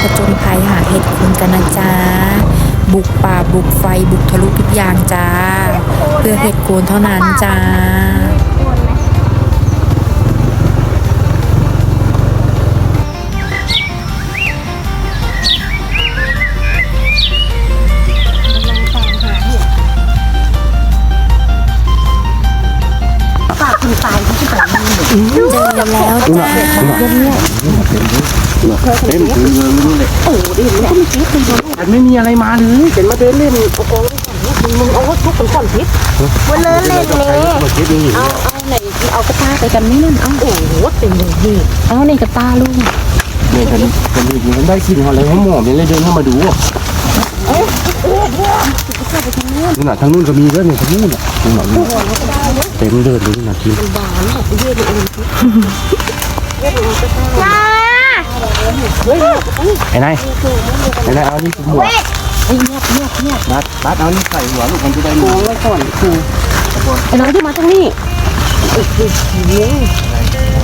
ผจญภัยหาเห็ดโคนกันนะจ๊ะ บุกป่าบุกไฟบุกทะลุทุกอย่างจ้า เพื่อเห็ดโคนเท่านั้นจ้าฝากคุณตายที่ที่แบบนี้เจอแล้วจ้า เต็มถึงเงินไม่รู้เลย โอ้ดิเมื่อกี้คือโดนมันไม่มีอะไรมาเลยเห็นมาเดินเล่นโอ้โหมึงมึงเอาวัตถุเป็นก้อนพิษมาเดินเล่นเลยมาเก็บนี่เอาเอาไหนเอากระตาไปกันนี่นั่นเอาโอ้โหเต็มเลยนี่เอาในกระตาลุงเนี่ยฉันฉันเห็นฉันได้กินเขาเลยเขาหมอบยังเลยเดินเข้ามาดูนี่น่ะทางนู้นก็มีด้วยเนี่ยทางนู้นน่ะทางนู้นเต็มเดินเลยน่ะกิน ไอ้นายไอ้นายเอานี่หัวไอ้เงียบเงียบเงียบบัดบัดเอานี่ใส่หัวลูกมันจะได้มองไว้ก่อนครูไอ้น้องที่มาทางนี้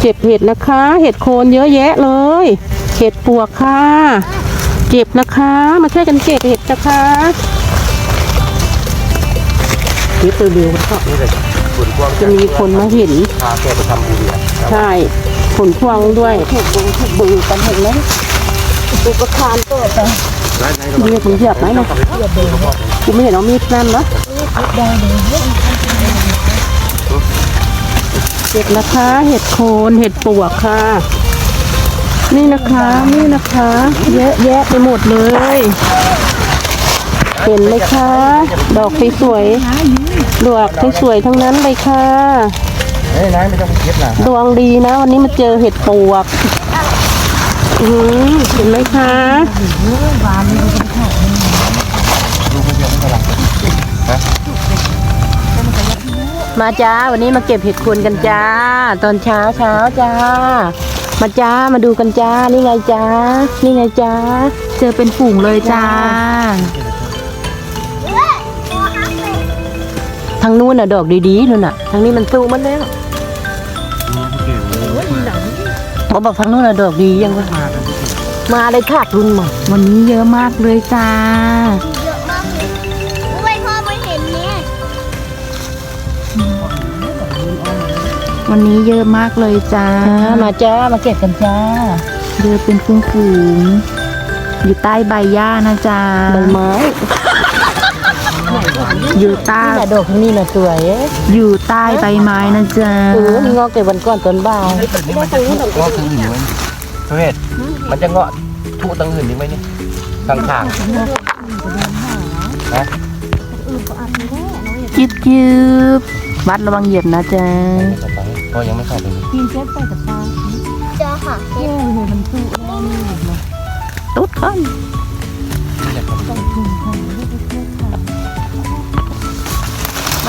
เก็บเห็ดนะคะ เห็ดโคนเยอะแยะเลย เห็ดปวกค่ะ เก็บนะคะ มาช่วยกันเก็บเห็ดนะคะเก็บเร็วๆก็นี่เลยส่วนกว้างจะมีคนมาเห็นพาแกไปทำบุญใช่ ผลพวงด้วยถูกบึงถูกบึงกันเห็นไหมตุกคานตัวแต่ร้านไหนก็เรียกมึงเหยียบไหมนะกูไม่เห็นเอามีดนั่นนะเห็ดนะคะเห็ดโคนเห็ดปวกค่ะ นี่นะคะนี่นะคะ เยอะแยะไปหมดเลยเห็นไหมคะ ดอกสวยๆดอกสวยๆทั้งนั้นเลยค่ะ เฮ้ยนายไม่ต้องเก็บนะดวงดีนะ วันนี้มาเจอเห็ดปวกอือเห็นไหมคะมาจ้าวันนี้มาเก็บเห็ดโคนกันจ้า ตอนเช้าเช้าจ้า มาจ้ามาดูกันจ้านี่ไงจ้านี่ไงจ้าเจอเป็นฝูงเลยจ้า ทางนู้นน่ะดอกดีๆนู่นน่ะ ทางนี้มันสู้มันแล้ว บอกบอกทางนู้นน่ะดอกดียังวะมาเลยค่ะรุ่นหมดวันนี้เยอะมากเลยจ้า เยอะมากอุ้ยพ่อไม่เห็นเนี่ยวันนี้เยอะมากเลยจ้าจ้ามาจ้า มาเก็บกันจ้า เยอะเป็นฝูงๆอยู่ใต้ใบหญ้านะจ๊ะใบไม้ อยู่ใต้นี่น่ะดอกนี่น่ะสวยอยู่ใต้ใบไม้นะจ๊ะเออมีงอกเก็บวันก่อนตอนบ่ายนี่มันจะงอกทางอื่นไหมเฮ้ยมันจะเงาะทุทางอื่นยังไหมนี่ทางทางนะจิบจิบวัดระวังเหยียบนะจ๊ะก็ยังไม่เข้าไปเจอค่ะเห็นตุ๊ดค่อย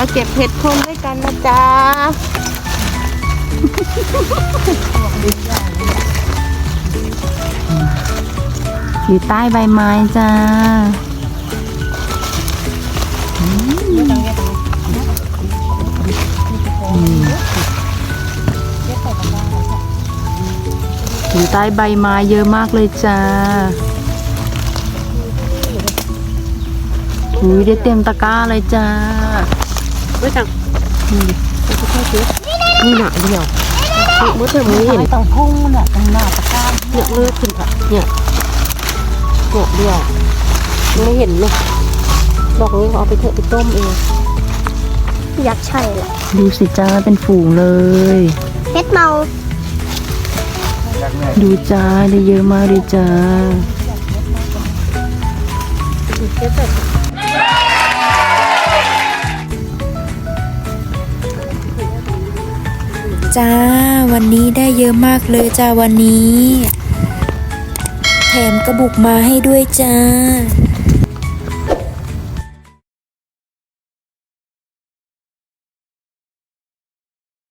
มาเก็บเห็ดโคนด้วยกันนะจ๊ะอยู่ใต้ใบไม้จ้าอยู่ใต้ใบไม้เยอะมากเลยจ้าอุ้ยได้เต็มตะกร้าเลยจ้า ไม่จังนี่หนาเดียวเมื่อเธอไม่เห็นต้องพุ่งน่ะตรงหน้าตะกร้าเนี่ยเลือดขึ้นค่ะเนี่ยเนี่ยเดียวไม่เห็นเลยดอกนี้เขาเอาไปเถอะไปต้มเองอยากใช่แหละดูสิจ้าเป็นฝูงเลยเพชรเมา ดูจ้าได้เยอะมากเลยจ้า จ้า วันนี้ได้เยอะมากเลยจ้าวันนี้ แถมกระบุกมาให้ด้วยจ้า